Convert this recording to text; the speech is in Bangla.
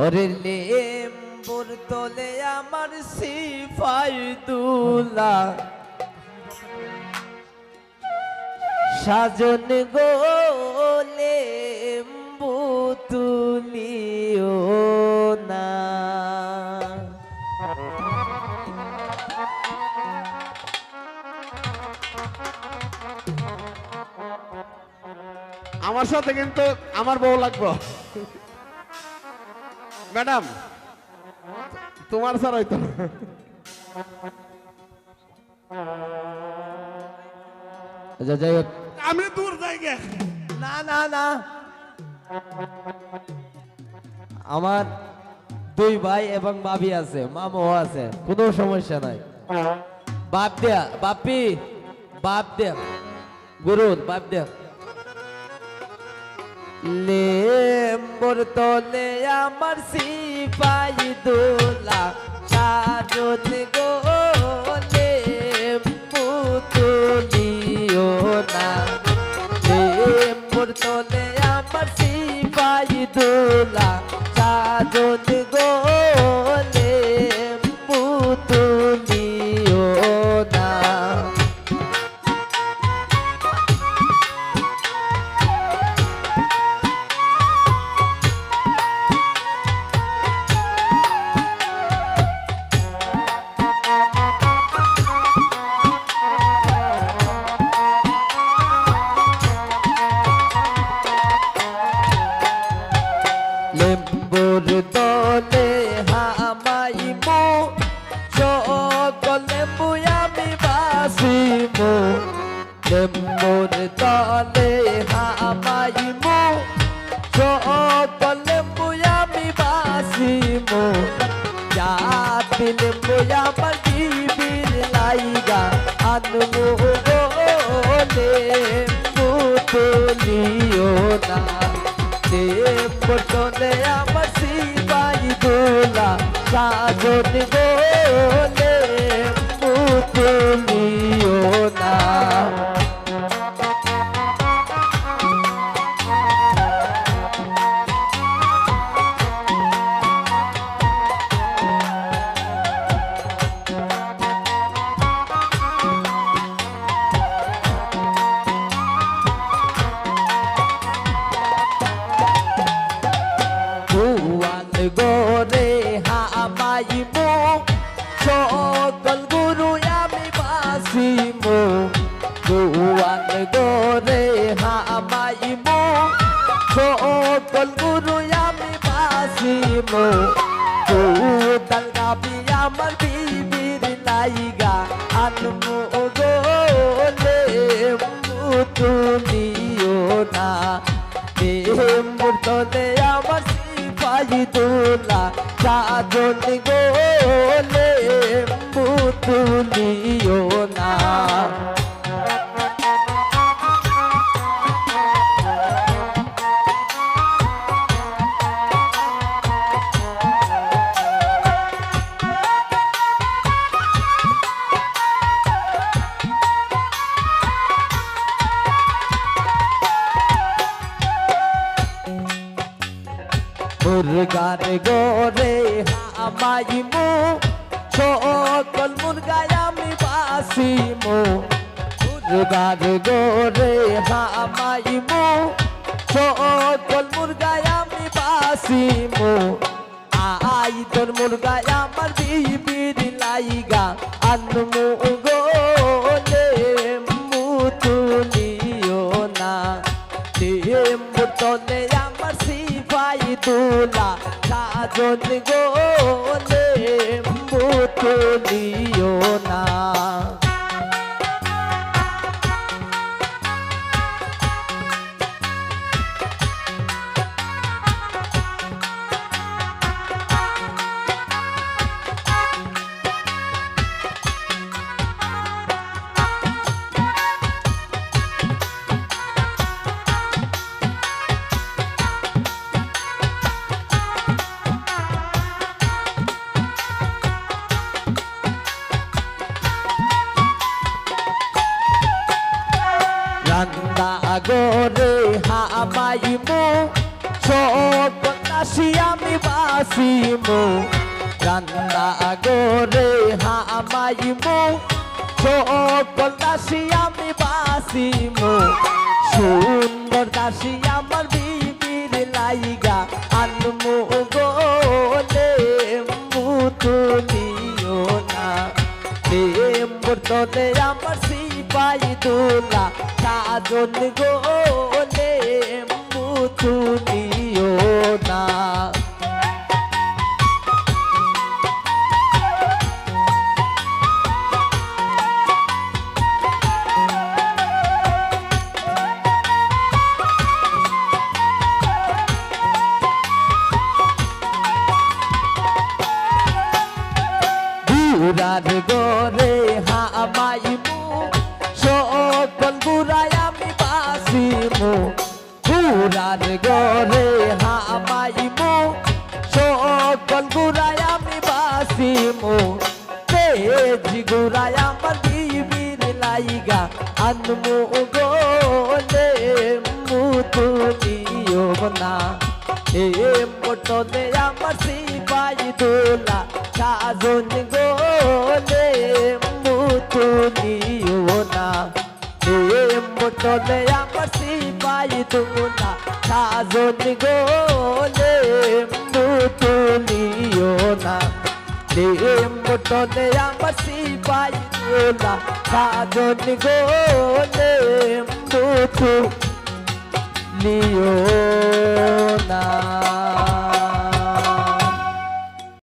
ওরে লেম্বুর তোলে আমার সিফাই দুলা। সাজন গো লেম্বু তুলিও না। আমার সাথে কিন্তু আমার বউ লাগবো। ম্যাডাম তোমার স্যার হয়তো। আচ্ছা, যাই হোক। আমি দূর জায়গা না না না। আমার দুই ভাই এবং ভাবি আছে মামু আছে কোনো সমস্যা নাই। বাপ দেয়া বাপি বাপ দেয়া। গুরু বাপ দেয়া। লেম্বর তলে আমার সিপাই দোলা সাজন গো লেম্বুর দলে হামাইমু সকল লেম্বু আমি বাসিমু জাতি লেম্বু আমার বিবির লাইগা, আনমু গো লেম্বু তুলিও না। পটনে আমার সিপাই দোলা সাজন গোলে কুয়াল গোরে হামাইমু সকল গুরু আমি বাসিমু কুয়াল গোরে হামাইমু সকল গুরু আমি কুতাল গাবি আমার বিবির লাইগা আনমু গোলে মুর্তলে আমার সিপাহি দোলা সাজন গোলে পুতুলিও না। মুরগার গোরে হামাইমু সকল মুরগায় আমি বাসিমু মুরগার গোরে হামাইমু সকল মুরগায় আমি বাসিমু আই তোর মুরগায় আমার বিবির লাইগা আনমু গোলে তোলা সাজন গোলে মুতুলিও না। রান্দা গোরে হামাইমু সকল আসিয়া আমি বাসিমু রান্না গোরে হামাইমু সকল দাসী আমি বাসিমু সুন্দর দাসী আমার বিবির লাইগা, আনমু গোলে মুতুলিও না। প্রেম বর্তনে আমার সিপাই দোলা সাজন গোলে মুতুলিও না। গুরার গরে গুরার গরে হামাইমু সকল গুরাই আমি বাসিমু। তেজি গুরাই আমার বিবির লাইগা। আনমু গোলে মুতুলিও না। এ মোটনে আমার সিপাই দোলা। সাজন গোলে মুতুলিও না। এ মোটনে সাজন গোলে তুলিও না। মোটনে আমার সিপাই দোলা সাজন গোলে তুলিও লিও না।